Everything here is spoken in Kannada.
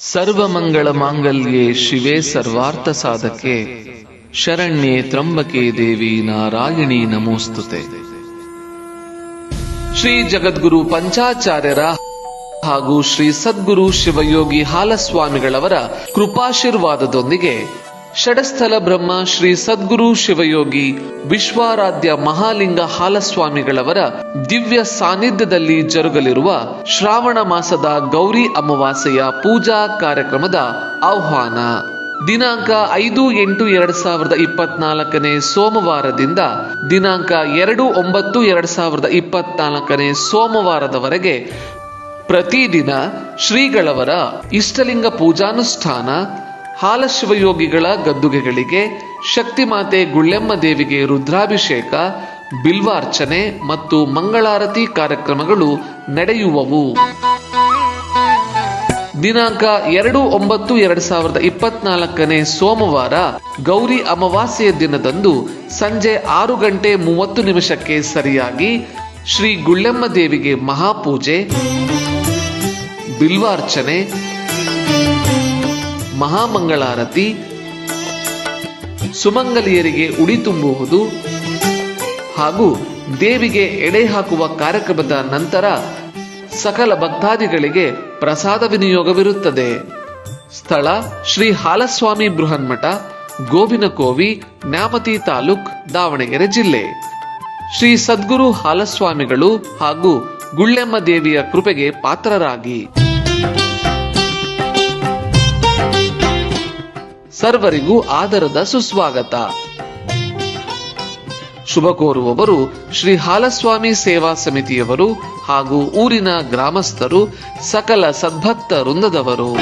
ಸರ್ವಮಂಗಳ ಮಾಂಗಲ್ಯೆ ಶಿವೆ ಸರ್ವಾರ್ಥ ಸಾಧಕೆ. ಶರಣ್ಯೆ ತ್ರಂಬಕೆ ದೇವಿ ನಾರಾಯಣಿ ನಮೋಸ್ತುತೆ. ಶ್ರೀ ಜಗದ್ಗುರು ಪಂಚಾಚಾರ್ಯರ ಹಾಗೂ ಶ್ರೀ ಸದ್ಗುರು ಶಿವಯೋಗಿ ಹಾಲಸ್ವಾಮಿಗಳವರ ಕೃಪಾಶೀರ್ವಾದದೊಂದಿಗೆ ಷಡಸ್ಥಲ ಬ್ರಹ್ಮ ಶ್ರೀ ಸದ್ಗುರು ಶಿವಯೋಗಿ ವಿಶ್ವಾರಾಧ್ಯ ಮಹಾಲಿಂಗ ಹಾಲಸ್ವಾಮಿಗಳವರ ದಿವ್ಯ ಸಾನ್ನಿಧ್ಯದಲ್ಲಿ ಜರುಗಲಿರುವ ಶ್ರಾವಣ ಮಾಸದ ಗೌರಿ ಅಮಾವಾಸ್ಯೆಯ ಪೂಜಾ ಕಾರ್ಯಕ್ರಮದ ಆಹ್ವಾನ. ದಿನಾಂಕ ಐದು ಎಂಟು ಎರಡ್ ಸಾವಿರದ ಇಪ್ಪತ್ನಾಲ್ಕನೇ ಸೋಮವಾರದಿಂದ ದಿನಾಂಕ ಎರಡು ಒಂಬತ್ತು ಎರಡ್ ಸಾವಿರದ ಇಪ್ಪತ್ನಾಲ್ಕನೇ ಸೋಮವಾರದವರೆಗೆ ಪ್ರತಿದಿನ ಶ್ರೀಗಳವರ ಇಷ್ಟಲಿಂಗ ಪೂಜಾನುಷ್ಠಾನ ಹಾಲಶಿವಯೋಗಿಗಳ ಗದ್ದುಗೆಗಳಿಗೆ ಶಕ್ತಿಮಾತೆ ಗುಳ್ಳೆಮ್ಮ ದೇವಿಗೆ ರುದ್ರಾಭಿಷೇಕ, ಬಿಲ್ವಾರ್ಚನೆ ಮತ್ತು ಮಂಗಳಾರತಿ ಕಾರ್ಯಕ್ರಮಗಳು ನಡೆಯುವವು. ದಿನಾಂಕ ಎರಡು ಒಂಬತ್ತು ಎರಡ್ ಸಾವಿರದ ಇಪ್ಪತ್ನಾಲ್ಕನೇ ಸೋಮವಾರ ಗೌರಿ ಅಮಾವಾಸ್ಯೆಯ ದಿನದಂದು ಸಂಜೆ ಆರು ಗಂಟೆ ಮೂವತ್ತು ನಿಮಿಷಕ್ಕೆ ಸರಿಯಾಗಿ ಶ್ರೀ ಗುಳ್ಳೆಮ್ಮ ದೇವಿಗೆ ಮಹಾಪೂಜೆ, ಬಿಲ್ವಾರ್ಚನೆ ಮಹಾಮಂಗಳಾರತಿ. ಸುಮಂಗಲಿಯರಿಗೆ ಉಡಿ ತುಂಬುವುದು ಹಾಗೂ ದೇವಿಗೆ ಎಡೆ ಹಾಕುವ ಕಾರ್ಯಕ್ರಮದ ನಂತರ ಸಕಲ ಭಕ್ತಾದಿಗಳಿಗೆ ಪ್ರಸಾದ ವಿನಿಯೋಗವಿರುತ್ತದೆ. ಸ್ಥಳ ಶ್ರೀ ಹಾಲಸ್ವಾಮಿ ಬೃಹನ್ಮಠ, ಗೋವಿನಕೋವಿ, ನ್ಯಾಮತಿ ತಾಲೂಕ್, ದಾವಣಗೆರೆ ಜಿಲ್ಲೆ. ಶ್ರೀ ಸದ್ಗುರು ಹಾಲಸ್ವಾಮಿಗಳು ಹಾಗೂ ಗುಳ್ಳೆಮ್ಮ ದೇವಿಯ ಕೃಪೆಗೆ ಪಾತ್ರರಾಗಿ. ಸರ್ವರಿಗೂ ಆದರದ ಸುಸ್ವಾಗತ. ಶುಭ ಕೋರುವವರು ಶ್ರೀ ಹಾಲಸ್ವಾಮಿ ಸೇವಾ ಸಮಿತಿಯವರು ಹಾಗೂ ಊರಿನ ಗ್ರಾಮಸ್ಥರು ಸಕಲ ಸದ್ಭಕ್ತ ವೃಂದದವರು.